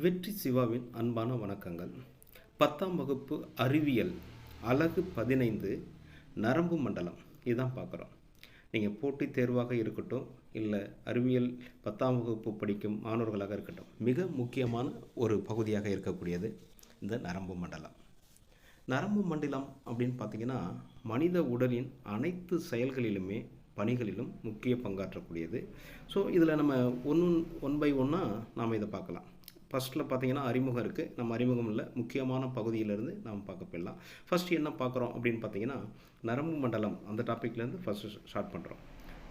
வெற்றி சிவாவின் அன்பான வணக்கங்கள். பத்தாம் வகுப்பு அறிவியல் அழகு பதினைந்து நரம்பு மண்டலம். இதுதான் பார்க்குறோம். நீங்கள் போட்டித் தேர்வாக இருக்கட்டும் இல்லை அறிவியல் பத்தாம் வகுப்பு படிக்கும் மாணவர்களாக இருக்கட்டும் மிக முக்கியமான ஒரு பகுதியாக இருக்கக்கூடியது இந்த நரம்பு மண்டலம். நரம்பு மண்டலம் அப்படின்னு பார்த்தீங்கன்னா மனித உடலின் அனைத்து செயல்களிலுமே பணிகளிலும் முக்கிய பங்காற்றக்கூடியது. ஸோ இதில் நம்ம ஒன்று ஒன் பை ஒன்னாக நாம் இதை பார்க்கலாம். ஃபஸ்ட்டில் பார்த்தீங்கன்னா அறிமுகம் இருக்குது நம்ம அறிமுகம் இல்லை. முக்கியமான பகுதியிலேருந்து நாம் பார்க்க போயிடலாம். ஃபஸ்ட்டு என்ன பார்க்குறோம் அப்படின்னு பார்த்தீங்கன்னா நரம்பு மண்டலம். அந்த டாப்பிக்லேருந்து ஃபஸ்ட்டு ஸ்டார்ட் பண்ணுறோம்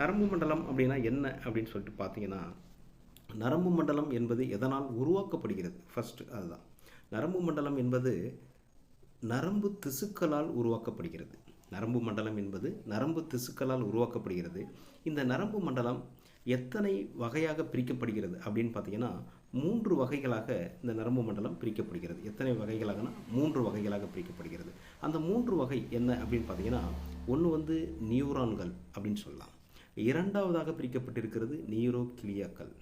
நரம்பு மண்டலம் அப்படின்னா என்ன அப்படின்னு சொல்லிட்டு பார்த்தீங்கன்னா நரம்பு மண்டலம் என்பது எதனால் உருவாக்கப்படுகிறது? ஃபஸ்ட்டு அதுதான். நரம்பு மண்டலம் என்பது நரம்பு திசுக்களால் உருவாக்கப்படுகிறது. நரம்பு மண்டலம் என்பது நரம்பு திசுக்களால் உருவாக்கப்படுகிறது. இந்த நரம்பு மண்டலம் எத்தனை வகையாக பிரிக்கப்படுகிறது அப்படின்னு பார்த்தீங்கன்னா மூன்று வகைகளாக இந்த நரம்பு மண்டலம் பிரிக்கப்படுகிறது. எத்தனை வகைகளாகனா? மூன்று வகைகளாக பிரிக்கப்படுகிறது. அந்த மூன்று வகை என்ன அப்படின்னு பார்த்தீங்கன்னா ஒன்று வந்து நியூரான்கள் அப்படின்னு சொல்லலாம். இரண்டாவதாக பிரிக்கப்பட்டிருக்கிறது நியூரோ கிளியாக்கள்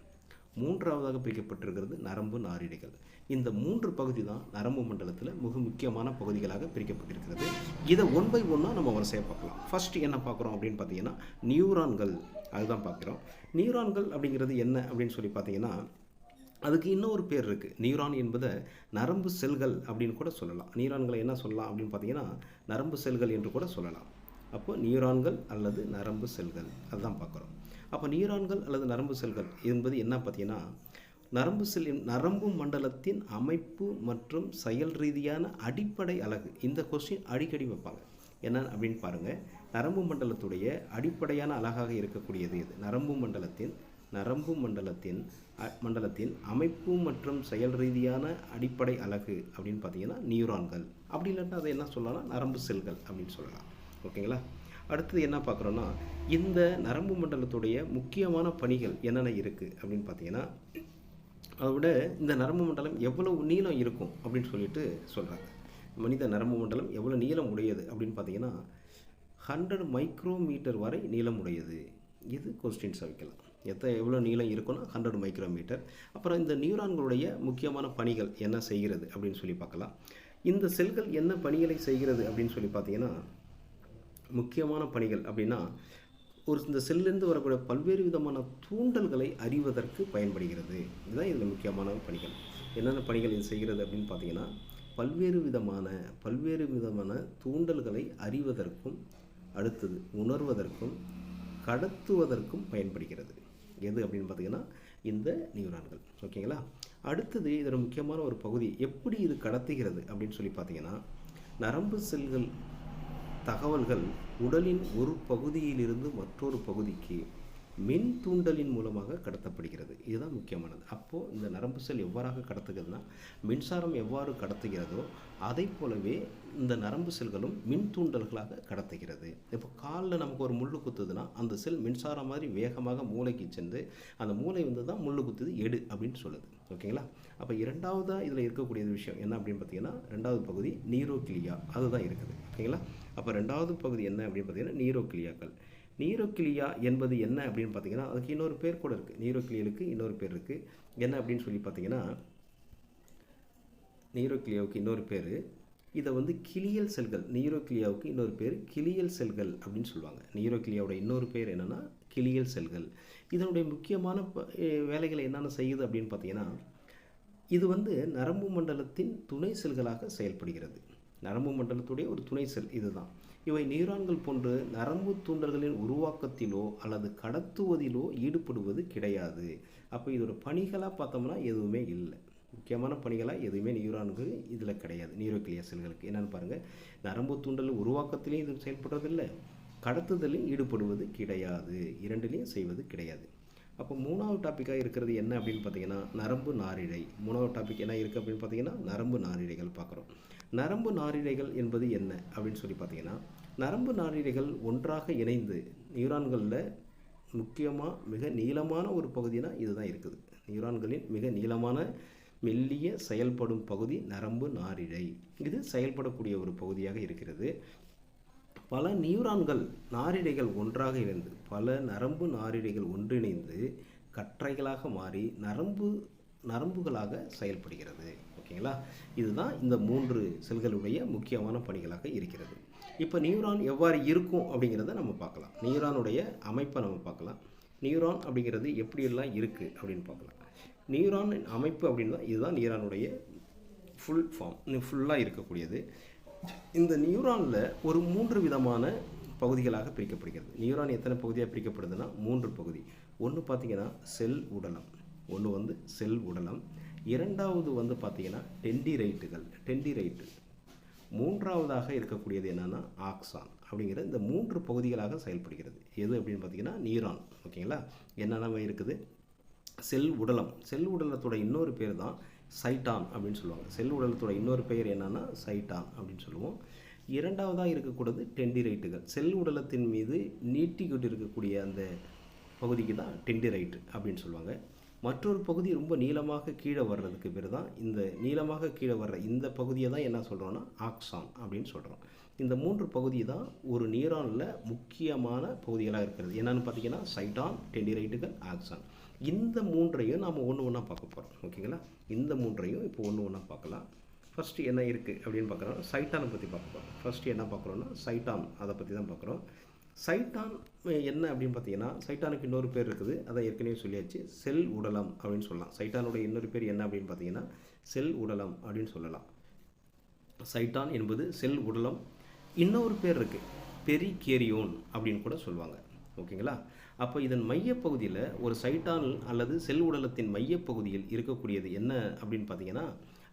மூன்றாவதாக பிரிக்கப்பட்டிருக்கிறது நரம்பு நாரிடைகள் இந்த மூன்று பகுதி தான் நரம்பு மண்டலத்தில் மிக முக்கியமான பகுதிகளாக பிரிக்கப்பட்டிருக்கிறது. இதை ஒன் பை ஒன்னாக நம்ம வரிசையாக பார்க்கலாம். ஃபர்ஸ்ட் என்ன பார்க்குறோம் அப்படின்னு பார்த்தீங்கன்னா நியூரான்கள். அதுதான் பார்க்குறோம். நியூரான்கள் அப்படிங்கிறது என்ன அப்படின்னு சொல்லி பார்த்தீங்கன்னா அதுக்கு இன்னொரு பேர் இருக்குது நியூரான் என்பதை நரம்பு செல்கள் அப்படின்னு கூட சொல்லலாம். நியூரான்களை என்ன சொல்லலாம் அப்படின்னு பார்த்தீங்கன்னா நரம்பு செல்கள் என்று கூட சொல்லலாம். அப்போ நியூரான்கள் அல்லது நரம்பு செல்கள் அதுதான் பார்க்குறோம். அப்போ நியூரான்கள் அல்லது நரம்பு செல்கள் என்பது என்ன பார்த்தீங்கன்னா நரம்பு செல்லின் நரம்பு மண்டலத்தின் அமைப்பு மற்றும் செயல் ரீதியான அடிப்படை அலகு. இந்த கொஸ்டின் அடிக்கடி வைப்பாங்க. என்ன அப்படின்னு பாருங்கள் நரம்பு மண்டலத்துடைய அடிப்படையான அழகாக இருக்கக்கூடியது இது நரம்பு மண்டலத்தின் நரம்பு மண்டலத்தின் மண்டலத்தின் அமைப்பு மற்றும் செயல் ரீதியான அடிப்படை அலகு அப்படின்னு பார்த்தீங்கன்னா நியூரான்கள் அப்படி இல்லைன்னா அதை என்ன சொல்லலாம் நரம்பு செல்கள் அப்படின்னு சொல்லலாம். ஓகேங்களா? அடுத்தது என்ன பார்க்குறோன்னா இந்த நரம்பு மண்டலத்துடைய முக்கியமான பணிகள் என்னென்ன இருக்குது அப்படின்னு பார்த்தீங்கன்னா அதை விட இந்த நரம்பு மண்டலம் எவ்வளவு நீளம் இருக்கும் அப்படின்னு சொல்லிட்டு சொல்கிறாங்க மனித நரம்பு மண்டலம் எவ்வளோ நீளம் உடையது அப்படின்னு பார்த்தீங்கன்னா ஹண்ட்ரட் மைக்ரோமீட்டர் வரை நீளம் உடையது. இது கொஸ்டின்ஸை வைக்கலாம். எத்தனை எவ்வளோ நீளம் இருக்குன்னா ஹண்ட்ரட் மைக்ரோமீட்டர் அப்புறம் இந்த நியூரான்களுடைய முக்கியமான பணிகள் என்ன செய்கிறது அப்படின்னு சொல்லி பார்க்கலாம். இந்த செல்கள் என்ன பணிகளை செய்கிறது அப்படின்னு சொல்லி பார்த்தீங்கன்னா முக்கியமான பணிகள் அப்படின்னா ஒரு இந்த செல்லிருந்து வரக்கூடிய பல்வேறு விதமான தூண்டல்களை அறிவதற்கு பயன்படுகிறது. இதுதான் இதில் முக்கியமான பணிகள். என்னென்ன பணிகள் இது செய்கிறது அப்படின்னு பார்த்தீங்கன்னா பல்வேறு விதமான பல்வேறு விதமான தூண்டல்களை அறிவதற்கும் அடுத்தது உணர்வதற்கும் கடத்துவதற்கும் பயன்படுகிறது. எது அப்படின்னு பார்த்தீங்கன்னா இந்த நியூரான்கள். ஓகேங்களா? அடுத்தது இதில் முக்கியமான ஒரு பகுதி எப்படி இது கடத்துகிறது அப்படின்னு சொல்லி பார்த்தீங்கன்னா நரம்பு செல்கள் தகவல்கள் உடலின் ஒரு பகுதியிலிருந்து மற்றொரு பகுதிக்கு மின் தூண்டலின் மூலமாக கடத்தப்படுகிறது. இதுதான் முக்கியமானது. அப்போது இந்த நரம்பு செல் எவ்வாறாக கடத்துகிறதுனா மின்சாரம் எவ்வாறு கடத்துகிறதோ அதை போலவே இந்த நரம்பு செல்களும் மின் தூண்டல்களாக கடத்துகிறது. இப்போ காலில் நமக்கு ஒரு முள் குத்துதுன்னா அந்த செல் மின்சாரம் மாதிரி வேகமாக மூளைக்கு சென்று அந்த மூளை வந்து தான் முள் குத்துது எடு அப்படின்னு சொல்லுது. ஓகேங்களா? அப்போ இரண்டாவதாக இதில் இருக்கக்கூடிய விஷயம் என்ன அப்படின்னு பார்த்தீங்கன்னா ரெண்டாவது பகுதி நீரோக்கிளியா அதுதான் இருக்குது. ஓகேங்களா? அப்போ ரெண்டாவது பகுதி என்ன அப்படின்னு பார்த்தீங்கன்னா நீரோக்கிளியாக்கள் நீரோக்கிளியா என்பது என்ன அப்படின்னு பார்த்தீங்கன்னா அதுக்கு இன்னொரு பேர் கூட இருக்குது நீரோக்கிளியலுக்கு இன்னொரு பேர் இருக்குது என்ன அப்படின்னு சொல்லி பார்த்தீங்கன்னா நீரோக்கிளியாவுக்கு இன்னொரு பேர். இதை வந்து கிளியல் செல்கள் நீரோக்கிளியாவுக்கு இன்னொரு பேர் கிளியல் செல்கள் அப்படின்னு சொல்லுவாங்க. நீரோக்கிளியாவோட இன்னொரு பேர் என்னென்னா கிளியல் செல்கள். இதனுடைய முக்கியமான வேலைகளை என்னென்ன செய்யுது அப்படின்னு பார்த்தீங்கன்னா இது வந்து நரம்பு மண்டலத்தின் துணை செல்களாக செயல்படுகிறது. நரம்பு மண்டலத்துடைய ஒரு துணை செல் இதுதான். இவை நியூரான்கள் போன்று நரம்பு தூண்டல்களின் உருவாக்கத்திலோ அல்லது கடத்துவதிலோ ஈடுபடுவது கிடையாது. அப்போ இதோட பணிகளாக பார்த்தோம்னா எதுவுமே இல்லை. முக்கியமான பணிகளாக எதுவுமே நியூரான்கள் இதில் கிடையாது. நியூரோக்கிளியா செல்களுக்கு. என்னென்னு பாருங்கள் நரம்பு தூண்டல் உருவாக்கத்திலையும் இது செயல்படுறதில்லை. கடத்துதலையும் ஈடுபடுவது கிடையாது. இரண்டுலேயும் செய்வது கிடையாது. அப்போ மூணாவது டாப்பிக்காக இருக்கிறது என்ன அப்படின்னு பார்த்தீங்கன்னா நரம்பு நாரிழை. மூணாவது டாபிக் என்ன இருக்குது அப்படின்னு பார்த்தீங்கன்னா நரம்பு நாரிழைகள் பார்க்குறோம். நரம்பு நாரிழைகள் என்பது என்ன அப்படின்னு சொல்லி பார்த்தீங்கன்னா நரம்பு நாரிழைகள் ஒன்றாக இணைந்து நியூரான்களில் முக்கியமாக மிக நீளமான ஒரு பகுதினா இதுதான் இருக்குது. நியூரான்களின் மிக நீளமான மெல்லிய செயல்படும் பகுதி நரம்பு நாரிழை. இது செயல்படக்கூடிய ஒரு பகுதியாக இருக்கிறது. பல நியூரான்கள் நாரிழைகள் ஒன்றாக இணைந்து பல நரம்பு நாரிழைகள் ஒன்றிணைந்து கற்றைகளாக மாறி நரம்பு நரம்புகளாக செயல்படுகிறது. ஓகேங்களா? இதுதான் இந்த மூன்று செல்களுடைய முக்கியமான பணிகளாக இருக்கிறது. இப்போ நியூரான் எவ்வாறு இருக்கும் அப்படிங்கிறத நம்ம பார்க்கலாம். நியூரானுடைய அமைப்பை நம்ம பார்க்கலாம். நியூரான் அப்படிங்கிறது எப்படியெல்லாம் இருக்குது அப்படின்னு பார்க்கலாம். நியூரான் அமைப்பு அப்படின்னா இதுதான் நியூரானுடைய ஃபுல் ஃபார்ம் ஃபுல்லாக இருக்கக்கூடியது. இந்த நியூரானில் ஒரு மூன்று விதமான பகுதிகளாக பிரிக்கப்படுகிறது. நியூரான் எத்தனை பகுதியாக பிரிக்கப்படுதுன்னா மூன்று பகுதி. ஒன்று பார்த்தீங்கன்னா செல் உடலம். ஒன்று வந்து செல் உடலம். இரண்டாவது வந்து பார்த்திங்கன்னா டெண்டிரைட்டுகள் டெண்டிரைட்டு மூன்றாவதாக இருக்கக்கூடியது என்னென்னா ஆக்சான் அப்படிங்கிற இந்த மூன்று பகுதிகளாக செயல்படுகிறது. எது அப்படின்னு பார்த்தீங்கன்னா நியூரான் ஓகேங்களா? என்னென்ன இருக்குது. செல் உடலம். செல் உடலத்தோட இன்னொரு பேர் தான் சைட்டான் அப்படின்னு சொல்லுவாங்க. செல் உடலத்தோட இன்னொரு பெயர் என்னென்னா சைட்டான் அப்படின்னு சொல்லுவோம். இரண்டாவதாக இருக்கக்கூடியது டெண்டிரைட்டுகள் செல் உடலத்தின் மீது நீட்டிக்கிட்டு இருக்கக்கூடிய அந்த பகுதிக்கு தான் டெண்டிரைட்டு அப்படின்னு சொல்லுவாங்க. மற்றொரு பகுதி ரொம்ப நீளமாக கீழே வர்றதுக்கு பேர் தான் இந்த நீளமாக கீழே வர்ற இந்த பகுதியை தான் என்ன சொல்கிறோன்னா ஆக்சான் அப்படின்னு சொல்கிறோம் இந்த மூன்று பகுதி தான் ஒரு நியூரானில் முக்கியமான பகுதிகளாக இருக்கிறது. என்னென்னு பார்த்தீங்கன்னா சைட்டான் டெண்டிரைட்டுகள் ஆக்சான் இந்த மூன்றையும் நாம் ஒன்று ஒன்றா பார்க்க போகிறோம் ஓகேங்களா? இந்த மூன்றையும் இப்போ ஒன்று ஒன்றா பார்க்கலாம். ஃபஸ்ட்டு என்ன இருக்குது அப்படின்னு பார்க்குறோம் சைட்டானை பற்றி பார்க்க போகிறோம் ஃபஸ்ட்டு என்ன பார்க்குறோன்னா சைட்டான் அதை பற்றி தான் பார்க்குறோம். சைட்டான் என்ன அப்படின்னு பார்த்தீங்கன்னா சைட்டானுக்கு இன்னொரு பேர் இருக்குது. அதை ஏற்கனவே சொல்லியாச்சு. செல் உடலம் அப்படின்னு சொல்லலாம். சைட்டானுடைய இன்னொரு பேர் என்ன அப்படின்னு பார்த்தீங்கன்னா செல் உடலம் அப்படின்னு சொல்லலாம். சைட்டான் என்பது செல் உடலம். இன்னொரு பேர் இருக்குது பெரிகேரியோன் அப்படின்னு கூட சொல்லுவாங்க. ஓகேங்களா? அப்போ இதன் மையப்பகுதியில் ஒரு சைட்டான் அல்லது செல் உடலத்தின் மையப்பகுதியில் இருக்கக்கூடியது என்ன அப்படின்னு பார்த்தீங்கன்னா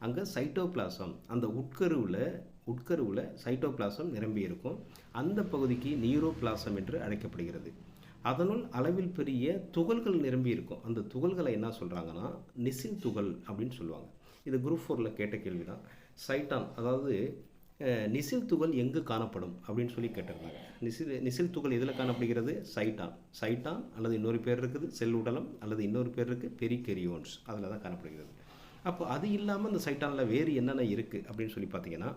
அங்கே சைட்டோபிளாசம் அந்த உட்கருவில் உட்கருவில் சைட்டோபிளாசம் நிரம்பி இருக்கும். அந்த பகுதிக்கு நியூரோபிளாசம் என்று அழைக்கப்படுகிறது. அதனுள் அளவில் பெரிய துகள்கள் நிரம்பி இருக்கும். அந்த துகள்களை என்ன சொல்கிறாங்கன்னா நிசின் துகள் அப்படின்னு சொல்லுவாங்க. இது குரூப் ஃபோரில் கேட்ட கேள்வி தான் சைட்டான் அதாவது நிசில் துகள் எங்கு காணப்படும் அப்படின்னு சொல்லி கேட்டிருந்தாங்க. நிசில் நிசில் துகள் எதில் காணப்படுகிறது? சைட்டான் சைட்டான் அல்லது இன்னொரு பேர் இருக்குது? செல் உடலம் அல்லது இன்னொரு பேர் இருக்குது பெரிகெரியோன்ஸ் அதில் தான் காணப்படுகிறது. அப்போ அது இல்லாமல் இந்த சைட்டானில் வேறு என்னென்ன இருக்குது அப்படின்னு சொல்லி பார்த்தீங்கன்னா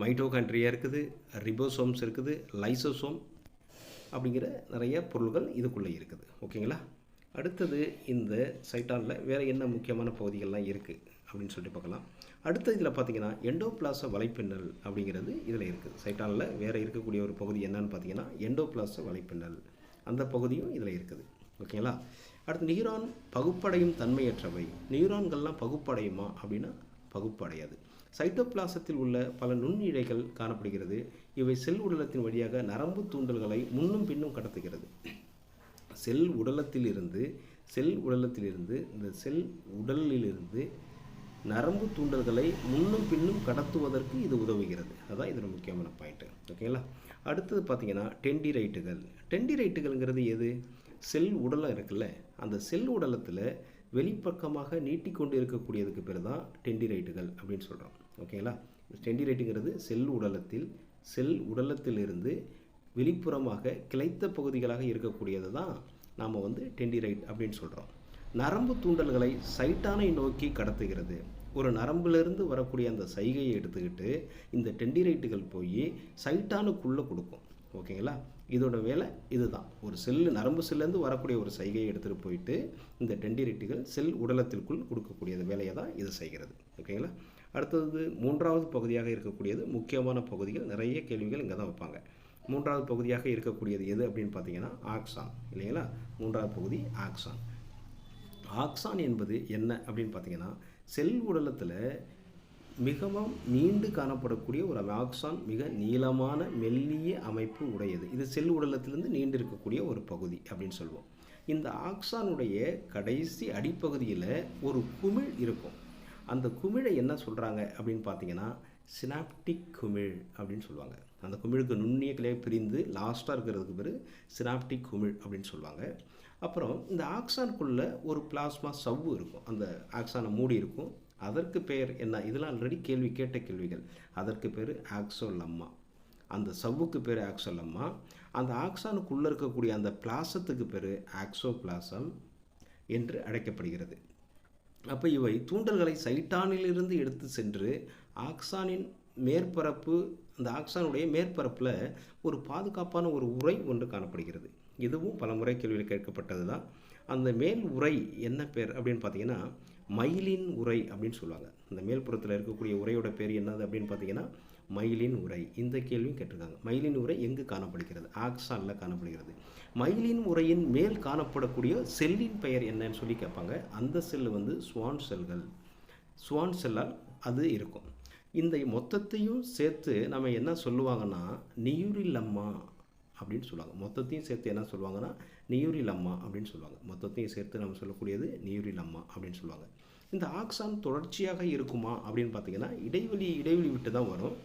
மைட்டோகாண்ட்ரியா இருக்குது ரிபோசோம்ஸ் இருக்குது லைசோசோம் அப்படிங்கிற நிறைய பொருள்கள் இதுக்குள்ளே இருக்குது. ஓகேங்களா அடுத்தது இந்த சைட்டானில் வேறு என்ன முக்கியமான பகுதிகள்லாம் இருக்குது அப்படின்னு சொல்லிட்டு பார்க்கலாம். அடுத்த இதில் பார்த்தீங்கன்னா எண்டோபிளாச வலைப்பின்னல் அப்படிங்கிறது இதில் இருக்குது. சைட்டானில் வேறு இருக்கக்கூடிய ஒரு பகுதி என்னன்னு பார்த்தீங்கன்னா எண்டோபிளாச வலைப்பின்னல். அந்த பகுதியும் இதில் இருக்குது. ஓகேங்களா அடுத்து நியூரான் பகுப்படையும் தன்மையற்றவை. நியூரான்கள்லாம் பகுப்படையுமா அப்படின்னா பகுப்படையாது. சைட்டோபிளாசத்தில் உள்ள பல நுண்ணிழைகள் காணப்படுகிறது. இவை செல் உடலத்தின் வழியாக நரம்பு தூண்டல்களை முன்னும் பின்னும் கடத்துகிறது. செல் உடலத்திலிருந்து செல் உடலத்திலிருந்து இந்த செல் உடலிலிருந்து நரம்பு தூண்டல்களை முன்னும் பின்னும் கடத்துவதற்கு இது உதவுகிறது. அதான் இதில் முக்கியமான பாயிண்ட்டு ஓகேங்களா அடுத்தது பார்த்தீங்கன்னா டெண்டிரைட்டுகள் டெண்டிரைட்டுகள்ங்கிறது எது? செல் உடலம் இருக்குல்ல. அந்த செல் உடலத்தில் வெளிப்பக்கமாக நீட்டிக்கொண்டு இருக்கக்கூடியதுக்கு பேர் தான் டெண்டிரைட்டுகள் அப்படின்னு சொல்கிறோம் ஓகேங்களா டெண்டிரைட்டுங்கிறது செல் உடலத்தில் செல் உடலத்திலிருந்து வெளிப்புறமாக கிளைத்த பகுதிகளாக இருக்கக்கூடியது தான் நாம் வந்து டெண்டிரைட் அப்படின்னு சொல்கிறோம் நரம்பு தூண்டல்களை சைட்டானை நோக்கி கடத்துகிறது. ஒரு நரம்பிலிருந்து வரக்கூடிய அந்த சைகையை எடுத்துக்கிட்டு இந்த டெண்டிரைட்டுகள் போய் சைட்டானுக்குள்ளே கொடுக்கும். ஓகேங்களா இதோட வேலை இதுதான். ஒரு செல்லு நரம்பு செல்லேருந்து வரக்கூடிய ஒரு சைகையை எடுத்துகிட்டு போயிட்டு இந்த டெண்டிரைட்டுகள் செல் உடலத்திற்குள் கொடுக்கக்கூடிய வேலையை தான் இது செய்கிறது. ஓகேங்களா அடுத்தது மூன்றாவது பகுதியாக இருக்கக்கூடியது முக்கியமான பகுதிகள். நிறைய கேள்விகள் இங்கே தான் வைப்பாங்க. மூன்றாவது பகுதியாக இருக்கக்கூடியது எது அப்படின்னு பார்த்தீங்கன்னா ஆக்சான் இல்லைங்களா? மூன்றாவது பகுதி ஆக்சான் ஆக்சான் என்பது என்ன அப்படின்னு பார்த்தீங்கன்னா செல் உடலத்தில் மிகவும் நீண்டு காணப்படக்கூடிய ஒரு ஆக்சான் மிக நீளமான மெல்லிய அமைப்பு உடையது. இது செல் உடலத்திலிருந்து நீண்டு இருக்கக்கூடிய ஒரு பகுதி அப்படின்னு சொல்லுவோம். இந்த ஆக்சானுடைய கடைசி அடிப்பகுதியில் ஒரு குமிழ் இருக்கும். அந்த குமிழை என்ன சொல்கிறாங்க அப்படின்னு பார்த்தீங்கன்னா சினாப்டிக் குமிழ் அப்படின்னு சொல்லுவாங்க. அந்த குமிழுக்கு நுண்ணிய கிளையை பிரிந்து லாஸ்ட்டாக இருக்கிறதுக்கு பேர் சினாப்டிக் குமிழ் அப்படின்னு சொல்லுவாங்க. அப்புறம் இந்த ஆக்சானுக்குள்ளே ஒரு பிளாஸ்மா சவ்வு இருக்கும். அந்த ஆக்சானை மூடி இருக்கும். அதற்கு பெயர் என்ன? இதெல்லாம் ஆல்ரெடி கேள்வி கேட்ட கேள்விகள். அதற்கு பேர் ஆக்சோலம்மா அந்த சவ்வுக்கு பேர் ஆக்சோலம்மா அந்த ஆக்சானுக்குள்ளே இருக்கக்கூடிய அந்த பிளாசத்துக்கு பேர் ஆக்சோ பிளாசம் என்று அழைக்கப்படுகிறது. அப்போ இவை தூண்டல்களை சைட்டானிலிருந்து எடுத்து சென்று ஆக்சானின் மேற்பரப்பு அந்த ஆக்சானுடைய மேற்பரப்பில் ஒரு பாதுகாப்பான ஒரு உரை ஒன்று காணப்படுகிறது. இதுவும் பல முறை கேள்வியில் கேட்கப்பட்டது தான் அந்த மேல் உரை என்ன பேர் அப்படின்னு பார்த்தீங்கன்னா மயிலின் உரை அப்படின்னு சொல்லுவாங்க. அந்த மேல்புறத்தில் இருக்கக்கூடிய உரையோட பேர் என்னது அப்படின்னு பார்த்தீங்கன்னா மயிலின் உரை. இந்த கேள்வியும் கேட்டிருக்காங்க. மயிலின் உரை எங்கு காணப்படுகிறது? ஆக்சானில் காணப்படுகிறது. மயிலின் உரையின் மேல் காணப்படக்கூடிய செல்லின் பெயர் என்னன்னு சொல்லி கேட்பாங்க. அந்த செல்லு வந்து ஸ்வான் செல்கள். ஸ்வான் செல்லால் அது இருக்கும். இந்த மொத்தத்தையும் சேர்த்து நம்ம என்ன சொல்லுவாங்கன்னா நியூரிலம்மா அப்படின்னு சொல்லுவாங்க. மொத்தத்தையும் சேர்த்து என்ன சொல்லுவாங்கன்னா நியூரிலம்மா அப்படின்னு சொல்லுவாங்க. மொத்தத்தையும் சேர்த்து நம்ம சொல்லக்கூடியது நியூரிலம்மா அப்படின்னு சொல்லுவாங்க. இந்த ஆக்சான் தொடர்ச்சியாக இருக்குமா அப்படின்னு பார்த்தீங்கன்னா இடைவெளி இடைவெளி விட்டு தான் வரும்.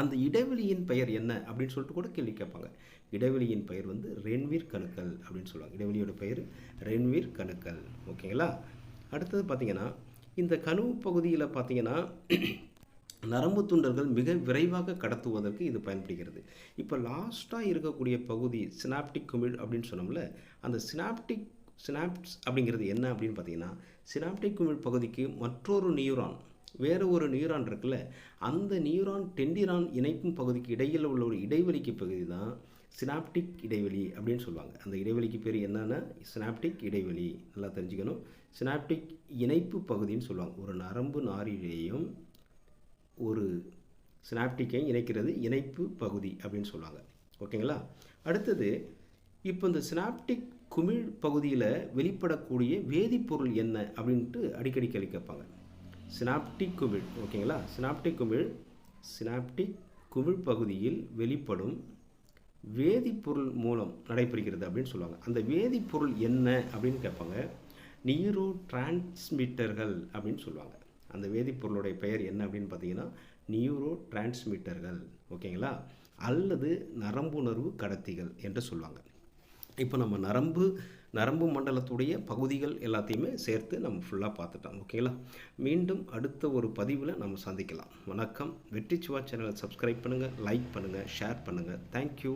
அந்த இடைவெளியின் பெயர் என்ன அப்படின்னு சொல்லிட்டு கூட கேள்வி கேட்பாங்க. இடைவெளியின் பெயர் வந்து ரென்வீர் கணுக்கள் அப்படின்னு சொல்லுவாங்க. இடைவெளியோட பெயர் ரென்வீர் கணுக்கள் ஓகேங்களா? அடுத்தது பார்த்தீங்கன்னா இந்த கனவு பகுதியில் பார்த்தீங்கன்னா நரம்பு துண்டர்கள் மிக விரைவாக கடத்துவதற்கு இது பயன்படுகிறது. இப்போ லாஸ்ட்டாக இருக்கக்கூடிய பகுதி சினாப்டிக் குமிழ் அப்படின்னு சொன்னோம்ல அந்த சினாப்டிக் சினாப்ஸ் அப்படிங்கிறது என்ன அப்படின்னு பார்த்தீங்கன்னா சினாப்டிக் குமிழ் பகுதிக்கு மற்றொரு நியூரான் வேறு ஒரு நியூரான் இருக்குல்ல அந்த நியூரான் டெண்டிரான் இணைக்கும் பகுதிக்கு இடையில் உள்ள ஒரு இடைவெளிக்கு பகுதி தான் சினாப்டிக் இடைவெளி அப்படின்னு சொல்லுவாங்க. அந்த இடைவெளிக்கு பேர் என்னென்னா சினாப்டிக் இடைவெளி. நல்லா தெரிஞ்சுக்கணும். சினாப்டிக் இணைப்பு பகுதின்னு சொல்லுவாங்க. ஒரு நரம்பு நாரிழையும் ஒரு சினாப்டிக்கை இணைக்கிறது இணைப்பு பகுதி அப்படின்னு சொல்லுவாங்க. ஓகேங்களா? அடுத்தது இப்போ இந்த சினாப்டிக் குமிழ் பகுதியில் வெளிப்படக்கூடிய வேதிப்பொருள் என்ன அப்படின்ட்டு அடிக்கடி கேள்வி கேட்பாங்க. சினாப்டிக் குமிழ் ஓகேங்களா? சினாப்டிக் குமிழ் சினாப்டிக் குமிழ் பகுதியில் வெளிப்படும் வேதிப்பொருள் மூலம் நடைபெறுகிறது அப்படின்னு சொல்லுவாங்க. அந்த வேதிப்பொருள் என்ன அப்படின்னு கேட்பாங்க. நியூரோ டிரான்ஸ்மிட்டர்கள் அப்படின்னு சொல்லுவாங்க. அந்த வேதிப்பொருளுடைய பெயர் என்ன அப்படின்னு பார்த்தீங்கன்னா நியூரோ டிரான்ஸ்மிட்டர்கள் ஓகேங்களா? அல்லது நரம்புணர்வு கடத்திகள் என்று சொல்லுவாங்க. இப்போ நம்ம நரம்பு நரம்பு மண்டலத்துடைய பகுதிகள் எல்லாத்தையுமே சேர்த்து நம்ம ஃபுல்லாக பார்த்துட்டோம் ஓகேங்களா மீண்டும் அடுத்த ஒரு பதிவில் நம்ம சந்திக்கலாம். வணக்கம். வெற்றி சிவா சேனலை சப்ஸ்கிரைப் பண்ணுங்கள் லைக் பண்ணுங்கள் ஷேர் பண்ணுங்கள் தேங்க்யூ